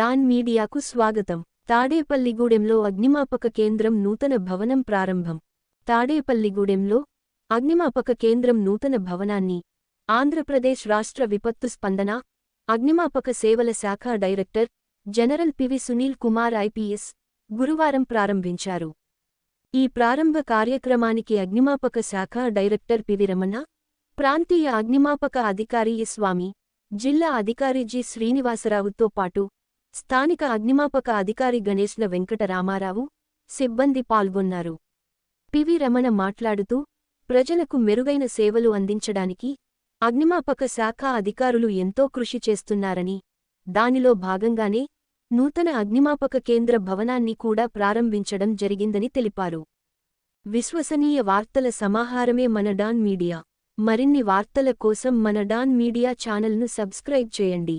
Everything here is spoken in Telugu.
డాన్ మీడియాకు స్వాగతం. తాడేపల్లిగూడెంలో అగ్నిమాపక కేంద్రం నూతన భవనం ప్రారంభం. తాడేపల్లిగూడెంలో అగ్నిమాపక కేంద్రం నూతన భవనాన్ని ఆంధ్రప్రదేశ్ రాష్ట్ర విపత్తు స్పందన అగ్నిమాపక సేవల శాఖ director general PV Sunil Kumar IPS గురువారం ప్రారంభించారు. ఈ ప్రారంభ కార్యక్రమానికి అగ్నిమాపక శాఖ డైరెక్టర్ పివి రమణ ప్రాంతీయ అగ్నిమాపక అధికారి స్వామి జిల్లా అధికారి జి శ్రీనివాసరావుతో పాటు స్థానిక అగ్నిమాపక అధికారి గణేష్ల వెంకటరామారావు సిబ్బంది పాల్గొన్నారు. పివి రమణ మాట్లాడుతూ ప్రజలకు మెరుగైన సేవలు అందించడానికి అగ్నిమాపక శాఖ అధికారులు ఎంతో కృషి చేస్తున్నారని దానిలో భాగంగానే నూతన అగ్నిమాపక కేంద్ర భవనాన్ని కూడా ప్రారంభించడం జరిగిందని తెలిపారు. విశ్వసనీయ వార్తల సమాహారమే మన డాన్ మీడియా. మరిన్ని వార్తల కోసం మన డాన్ మీడియా ఛానల్ను సబ్స్క్రైబ్ చేయండి.